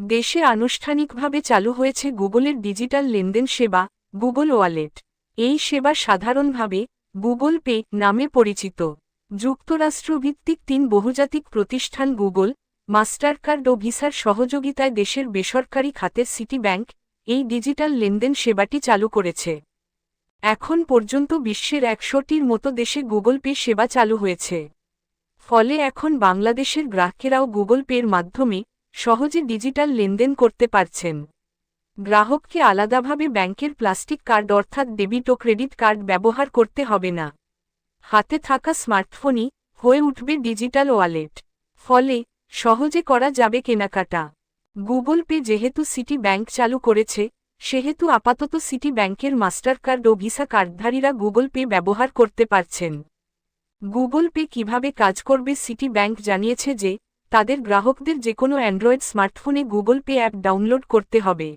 দেশে আনুষ্ঠানিকভাবে চালু হয়েছে গুগলের ডিজিটাল লেনদেন সেবা, গুগল ওয়ালেট। এই সেবা সাধারণভাবে গুগল পে নামে পরিচিত। যুক্তরাষ্ট্রভিত্তিক তিন বহুজাতিক প্রতিষ্ঠান গুগল, মাস্টারকার্ড ও ভিসার সহযোগিতায় দেশের বেসরকারি খাতের সিটি ব্যাংক এই ডিজিটাল লেনদেন সেবাটি চালু করেছে। এখন পর্যন্ত বিশ্বের একশোটির মতো দেশে গুগল পে সেবা চালু হয়েছে। ফলে এখন বাংলাদেশের গ্রাহকেরাও গুগল পের মাধ্যমে সহজে ডিজিটাল লেনদেন করতে পারছেন। গ্রাহককে আলাদাভাবে ব্যাংকের প্লাস্টিক কার্ড অর্থাৎ ডেবিট ও ক্রেডিট কার্ড ব্যবহার করতে হবে না। হাতে থাকা স্মার্টফোনই হয়ে উঠবে ডিজিটাল ওয়ালেট। ফলে সহজে করা যাবে কেনাকাটা। গুগল পে যেহেতু সিটি ব্যাংক চালু করেছে, সেহেতু আপাতত সিটি ব্যাংকের মাস্টার কার্ড ও ভিসা কার্ডধারীরা গুগল পে ব্যবহার করতে পারছেন। গুগল পে কীভাবে কাজ করবে সিটি ব্যাংক জানিয়েছে যে তাদের গ্রাহকদের যে কোনো অ্যান্ড্রয়েড স্মার্টফোনে গুগল পে অ্যাপ ডাউনলোড করতে হবে।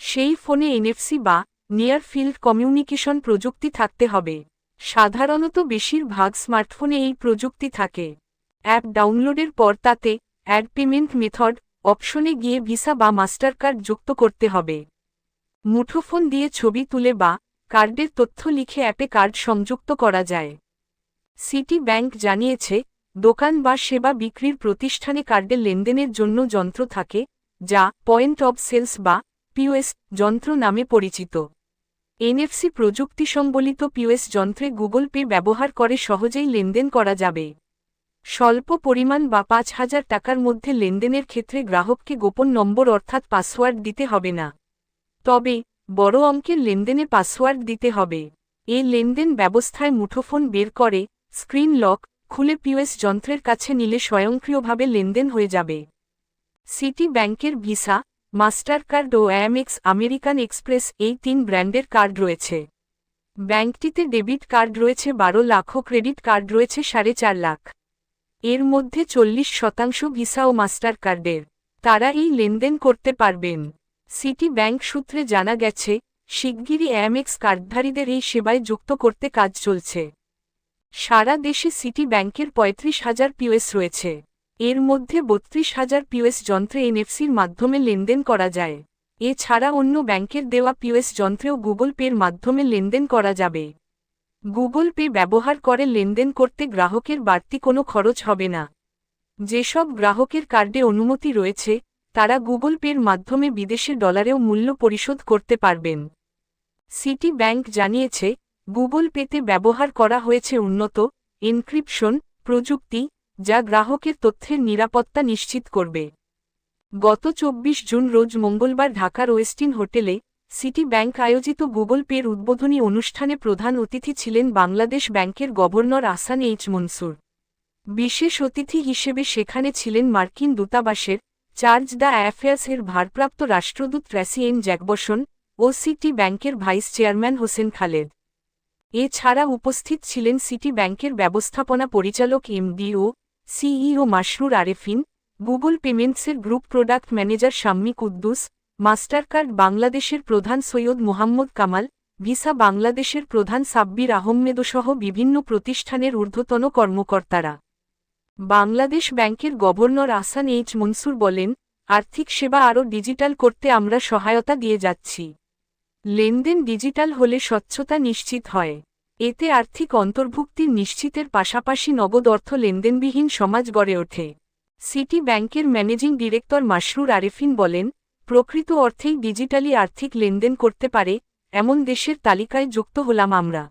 সেই ফোনে এনএফসি বা নিয়ার ফিল্ড কমিউনিকেশন প্রযুক্তি থাকতে হবে। সাধারণত বেশিরভাগ স্মার্টফোনে এই প্রযুক্তি থাকে। অ্যাপ ডাউনলোডের পর তাতে অ্যাড পেমেন্ট মেথড, অপশনে গিয়ে ভিসা বা মাস্টার কার্ড যুক্ত করতে হবে। মুঠোফোন দিয়ে ছবি তুলে বা কার্ডের তথ্য লিখে অ্যাপে কার্ড সংযুক্ত করা যায়। সিটি ব্যাংক জানিয়েছে দোকান বা সেবা বিক্রির প্রতিষ্ঠানে কার্ডে লেনদেনের জন্য যন্ত্র থাকে, যা পয়েন্ট অব সেলস বা পিওএস যন্ত্র নামে পরিচিত। এনএফসি প্রযুক্তি সম্বলিত পিওএস যন্ত্রে গুগল পে ব্যবহার করে সহজেই লেনদেন করা যাবে। স্বল্প পরিমাণ বা পাঁচ হাজার টাকার মধ্যে লেনদেনের ক্ষেত্রে গ্রাহককে গোপন নম্বর অর্থাৎ পাসওয়ার্ড দিতে হবে না। তবে, বড় অঙ্কের লেনদেনে পাসওয়ার্ড দিতে হবে। এ লেনদেন ব্যবস্থায় মুঠোফোন বের করে, স্ক্রিন লক খুলে পিওএস যন্ত্রের কাছে নিলে স্বয়ংক্রিয়ভাবে লেনদেন হয়ে যাবে। সিটি ব্যাংকের ভিসা মাস্টার কার্ড ও অ্যামেক্স আমেরিকান এক্সপ্রেস এই তিন ব্র্যান্ডের কার্ড রয়েছে। ব্যাংকটিতে ডেবিট কার্ড রয়েছে বারো লাখ ও ক্রেডিট কার্ড রয়েছে সাড়ে চার লাখ। এর মধ্যে চল্লিশ শতাংশ ভিসা ও মাস্টার কার্ডের তারা এই লেনদেন করতে পারবেন। সিটি ব্যাংক সূত্রে জানা গেছে, শিগগিরই অ্যামেক্স কার্ডধারীদের এই সেবায় যুক্ত করতে কাজ চলছে। সারা দেশে সিটি ব্যাংকের পঁয়ত্রিশ হাজার পিওএস রয়েছে। এর মধ্যে বত্রিশ হাজার পিওএস যন্ত্রে এনএফসির মাধ্যমে লেনদেন করা যায়। এছাড়া অন্য ব্যাংকের দেওয়া পিওএস যন্ত্রেও গুগল পের মাধ্যমে লেনদেন করা যাবে। গুগল পে ব্যবহার করে লেনদেন করতে গ্রাহকের বাড়তি কোনো খরচ হবে না। যেসব গ্রাহকের কার্ডে অনুমতি রয়েছে, তারা গুগল পের মাধ্যমে বিদেশে ডলারেও মূল্য পরিশোধ করতে পারবেন। সিটি ব্যাংক জানিয়েছে গুগল পেতে ব্যবহার করা হয়েছে উন্নত এনক্রিপশন প্রযুক্তি, যা গ্রাহকের তথ্যের নিরাপত্তা নিশ্চিত করবে। গত চব্বিশ জুন রোজ মঙ্গলবার ঢাকার ওয়েস্টিন হোটেলে সিটি ব্যাংক আয়োজিত গুগল পের উদ্বোধনী অনুষ্ঠানে প্রধান অতিথি ছিলেন বাংলাদেশ ব্যাংকের গভর্নর আসান এইচ মনসুর। বিশেষ অতিথি হিসেবে সেখানে ছিলেন মার্কিন দূতাবাসের চার্জ দ্য অ্যাফেয়ার্সের ভারপ্রাপ্ত রাষ্ট্রদূত ট্র্যাসি জ্যাকবসন ও সিটি ব্যাংকের ভাইস চেয়ারম্যান হোসেন খালেদ। এছাড়া উপস্থিত ছিলেন সিটি ব্যাংকের ব্যবস্থাপনা পরিচালক এমডিও, CEO Masrur Arefin, Google পেমেন্টসের group product manager Shammi Quddus, Mastercard বাংলাদেশের প্রধান সৈয়দ মোহাম্মদ কামাল, ভিসা বাংলাদেশের প্রধান সাব্বির আহমেদসহ বিভিন্ন প্রতিষ্ঠানের ঊর্ধ্বতন কর্মকর্তারা। বাংলাদেশ ব্যাংকের গভর্নর আসান এইচ মনসুর বলেন, আর্থিক সেবা আরও ডিজিটাল করতে আমরা সহায়তা দিয়ে যাচ্ছি। লেনদেন ডিজিটাল হলে স্বচ্ছতা নিশ্চিত হয়। এতে আর্থিক অন্তর্ভুক্তির নিশ্চিতের পাশাপাশি নগদ অর্থ লেনদেনবিহীন সমাজ গড়ে ওঠে। সিটি ব্যাংকের ম্যানেজিং ডিরেক্টর মাসরুর আরেফিন বলেন, প্রকৃত অর্থেই ডিজিটালি আর্থিক লেনদেন করতে পারে, এমন দেশের তালিকায় যুক্ত হলাম আমরা।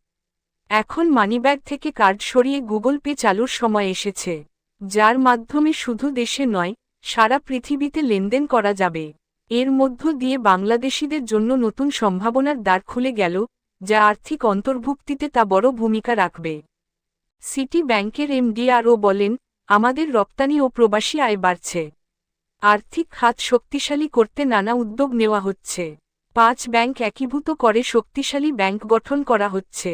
এখন মানিব্যাগ থেকে কার্ড সরিয়ে গুগল পে চালুর সময় এসেছে। যার মাধ্যমে শুধু দেশে নয়, সারা পৃথিবীতে লেনদেন করা যাবে। এর মধ্য দিয়ে বাংলাদেশিদের জন্য নতুন সম্ভাবনার দ্বার খুলে গেল, যা আর্থিক অন্তর্ভুক্তিতে তা বড় ভূমিকা রাখবে। সিটি ব্যাংকের এমডিআরও বলেন, আমাদের রপ্তানি ও প্রবাসী আয় বাড়ছে। আর্থিক খাত শক্তিশালী করতে নানা উদ্যোগ নেওয়া হচ্ছে। পাঁচ ব্যাংক একীভূত করে শক্তিশালী ব্যাংক গঠন করা হচ্ছে।